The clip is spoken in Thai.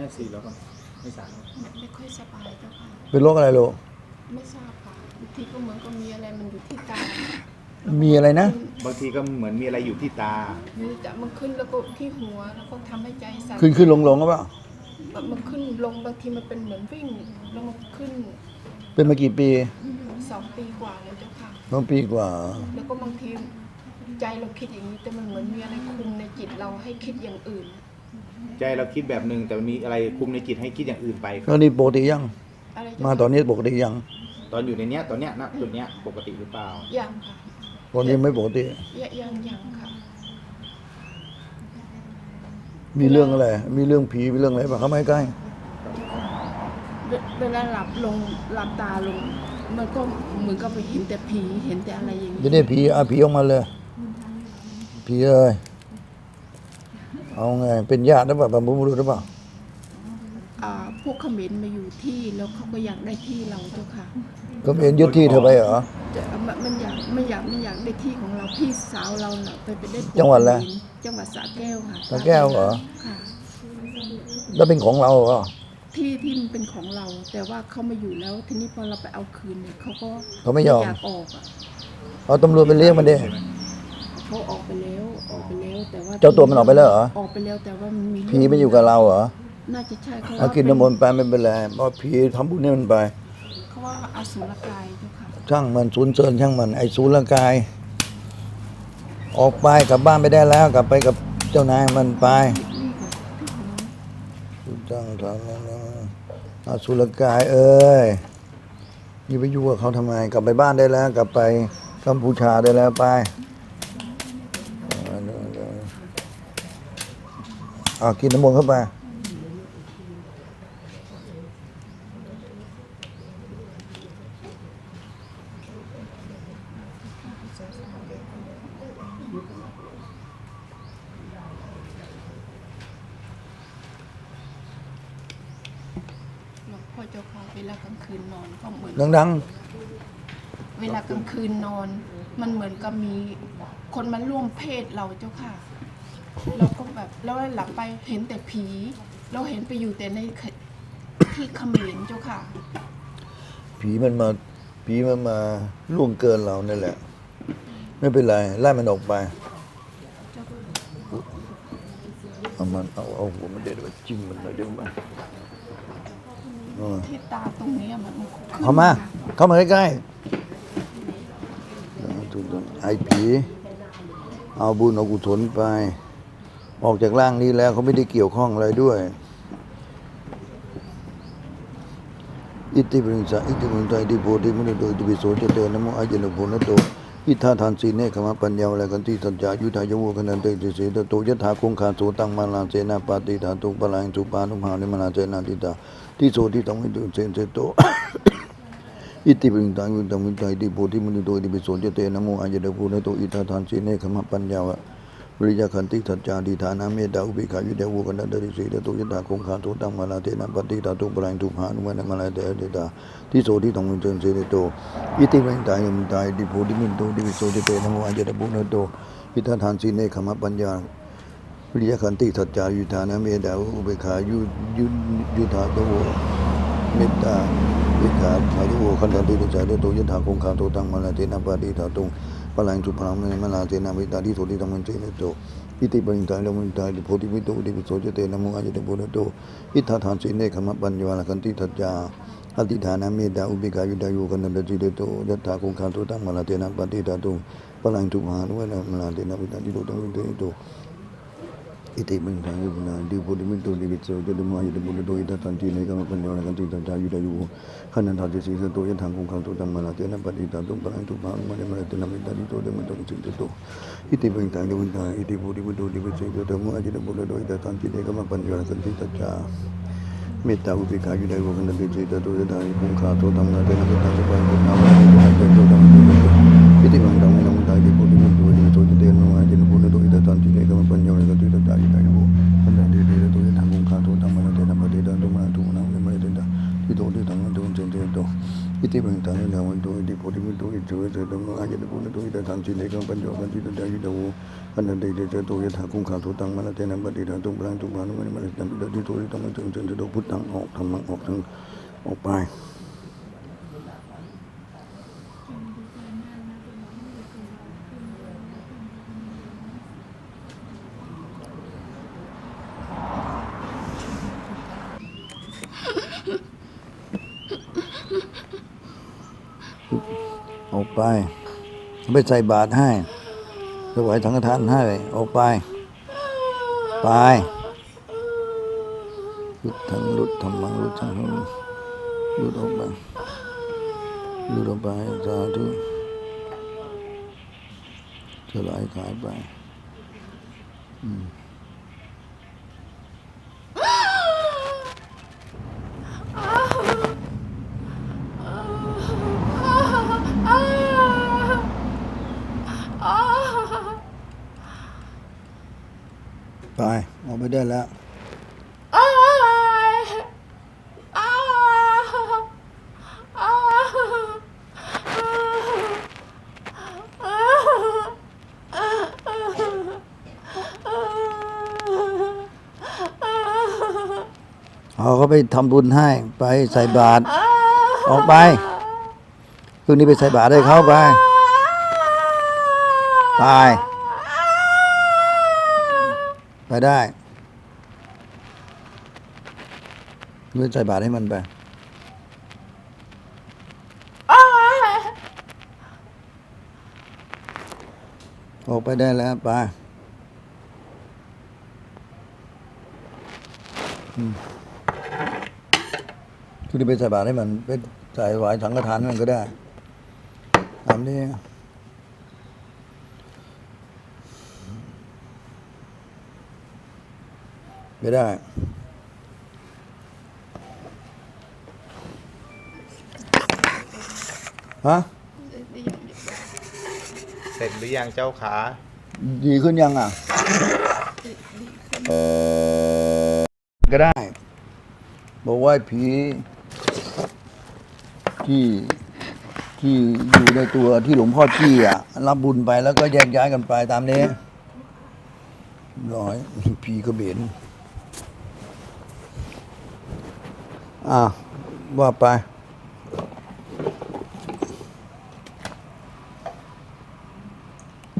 ม่สี่แล้วก็ไม่สามไม่ไม่ค่อยสบายเจ้าค่ะเป็นโรคอะไรลูกไม่ทราบค่ะบางทีก็เหมือนก็มีอะไรมันอยู่ที่ตามีอะไรนะ บางทีก็เหมือนมีอะไรอยู่ที่ตามีแต่มันขึ้นแล้วก็ที่หัวแล้วก็ทำให้ใจสั่นขึ้นขึ้นลงลงก็เปล่าแบบมันขึ้นลงบางทีมันเป็นเหมือนวิ่งแล้วมันขึ้น เป็นมากี่ปีสองปีกว่าเลยเจ้าค่ะสองปีกว่า แล้วก็บางทีใจเราคิดอย่างนี้แต่มันเหมือนมีอะไรคุมในจิตเราให้คิดอย่างอื่น ใจเราคิดแบบหนึ่งแต่มันมีอะไรคุมในจิตให้คิดอย่างอื่นไปคแล้รับวนี่ปกติยัง อะไรเจ้มาค่ะตอนนี้ปกติยังตอนอยู่ในเนี้ยตอนเนี้ยณจุดเนี้ยปกติหรือเปล่า ยังค่ะตอนนี้ไม่ปกติยังยังยังค่ะ มีเรื่องอะไร มีเรื่องผี มีเรื่องอะไรป่ะเข้ามาใกล้ เวเวลาหลับลงหลับตาลง มันก็เหมือนกับไปเห็นแต่ผีเห็นแต่อะไรอย่างเดี๋ยวนี้นี้ผีเอาผีออกมาเลย ผีเอ้ย เอาไงเป็นญาติหรือเปล่าบรรพบุรุษหรือเปล่าอ่าพวกเขมรมาอยู่ที่แล้วเขาก็อยากได้ที่เราเจ้าค่ะก็เป็นยึดที่เธอไปเหรอ จะมันมันอยากไม่อยากไม่อยากได้ที่ของเราพี่สาวเราเน่ะไปไปได้จังหวัดอะไรจังหวัดสระแก้วค่ะสระแก้วเหรอ ค่ะ แล้วเป็นของเราเหรอที่ที่มันเป็นของเรา แต่ว่าเขามาอยู่แล้วทีนี้พอเราไปเอาคืนเนี่ยเขาก็เขาไม่ยอมอยากออกอะเอาตำรวจไปเรียกมันดิ เขาออกไปแล้วออกไปแล้วแต่ว่าเจ้าตัวมันออกไปแล้วเหรอ ออกไปแล้วแต่ว่ามันมีผีไม่อยู่กับเราเหรอน่าจะใช่เขาเอากินน้ำมนต์ไปไม่เป็นไรเพราะผีทำบุญให้มันไป เขาว่าอสุรกายเจ้าค่ะช่างมันศูนย์เซินช่างมันไอ้ศูนย์ร่างกาย ออกไปกลับบ้านไม่ได้แล้ว กลับไปกับเจ้านายมันไปนี่ค่ะที่ของจังทำนะอาสุรกายเอ้ยนี่ไปยุ่งกับเขาทำไม กลับไปบ้านได้แล้ว กลับไปกัมพูชาได้แล้วไปเอากินน้ำมนต์เข้าไปหลวงพ่อเจ้าค่ะเวลากลางคืนนอนก็เหมือน ดังเวลากลางคืนนอน มันเหมือนกับมีคนมาร่วมเพศเราเจ้าค่ะ เราก็แบบแล้วหลับไปเห็นแต่ผี เราเห็นไปอยู่แต่ในเขที่เขมรเจ้าค่ะๆผีมันมาผีมันมาล่วงเกินเรานั่นแหละ ไม่เป็นไรไล่มันออกไปเอามันเอาเอาหัวมันเด็ดไปจิ้มมันหน่อยเดี๋ยวมาเออที่ตาตรงเนี้ยมันขึ้นเข้ามาค่ะเข้ามาใกล้ๆถูกต้องไอ้ผี เอาบุญเอากุศลไป ออกจากร่างนี้แล้วเขาไม่ได้เกี่ยวข้องอะไรด้วย อิติปิสาอิติมุนตาอิติโพธิมุนโตอิติปิโสเจเตนะโมอาเจนโพนโตอิทาทานสีเนขมาปัญญาวะละกันติสัจจายุทธายโวคะนันเตติเสตโตยถาคงคาโสตังมาลาเจนะปาติธาตุปะลังสุปานุภานิมนาเจนะติตาทิโสทิตังวิตุเสนเสโตอิติปิตังวิตังวิตัยติโพธิมุนิโตอิติปิโสเจเตนะโมอาเจเดภูเนโตอิทาทานสีเนขมาปัญญาวะ วิริยะขันติสัจจาริธานะเมตตาอุเบกขาวิเดวุกันดาริสีเดตุยตาคงคาโตตังมาลาเทนะปฏิตาตุปรังทุพานุมานมาลาเตเดตาที่โสที่ทองมินเชนเสเดโตอิติเวนตายมตายดิโพดิมินโตดิวิโสดิเตนโมอัญเจตบุนโตพิทธาทานสีเนขมปัญญาวิริยะขันติสัจจายุธานะเมตตาอุเบกขายุยุยุธาตุวเมตตาวิขาอายุโอคันติสัจจาเดตุยตาคงคาโตตังมาลาเทนะปฏิตาตุ పలాంటి బ్రాహ్మణమైన నాదేనామి దాడి తోలి దమన్ చేయలేదో ఇతి పని దాయిలము దాయిలు పోతి వితో ఉడివి సోచతే నము అజటి బోలతో ఇత థాన్ చేనే కమ పన్యవాల కంతి తజ్జా అతి దాన మీద ఉబిగా యుడ యోగన బజిలేతో యథా కుంఖాంతో తమలతేన పతితతో పలాంటి మహానువల నాదేనామి దాడి తోలి దమన్ చేయలేదో อิติมิงทังยุนาดิบุติมิตุดิวิโสจตุมายุตบุรุโตอิตตันติเนกามปัญญากันติตันจายุตายุขันนันทาติสีสโตยทังคงขังโตตัมมาลาเตนะปฏิตาตุปังตุภามาเนมะเตนะมิตาติโตเดมะตุสิตโตอิติมิงทังยุนาอิติบุติมิตุดิวิโสจตุมายุตบุรุโตอิตตันติเนกามปัญญากันติตันจาเมตตาอุเบกายุตายุขันติจิตโตยทังคงขาโตตัมมาเตนะมิตาสุปะปุณามาเตนะเตโตตัมมิโตอิติมิงทังมินังตาอิ dōdī tāngā dōng chēn chēn dōng iti pāng tāngā dāngā dōng iti pōtī pāng dōng iti chōyā chā dōng āyā dā pōtā dōng itā tāng chī lē kāng pāñ chō kāng chī tō dā yī dā wō ān dā dā chā dō yā thā kōng khā tō tāng mā lā tēnā pā tī rā tōng pāng tōng pāng nō mā nī mā lā tāng dā tī tō rī tāng mā chōng chēn chā dō pū tāng ọc thang mā ọc thang ọc pāi ไปไปใส่บาตรให้ถวายสังฆทานให้ออกไป ไปลุดทั้งลุดทำมังลุดทั้งลุดออกไปลุดออกไปสาธุสลายขายไปไป ออกไปได้แล้วเอาเขาไปทำบุญให้ไปใส่บาตรออกไปพรุ่งนี้ไปใส่บาตรให้เขาไป ไป ไปได้ไปใส่บาตรให้มันไปออกไปได้แล้วไปอืมคุณจะไปใส่บาตรให้มันไปใส่หวายสังฆทานมันก็ได้ตามนี้ ไม่ได้ ฮะ เสร็จหรือยังเจ้าขา ดีขึ้นยังอะ ก็ได้ บอกว่าผีที่ที่อยู่ในตัวที่หลวงพ่อจี้อะ รับบุญไปแล้วก็แยกย้ายกันไปตามนี้ร้อยผีกระเบน อะว่าไป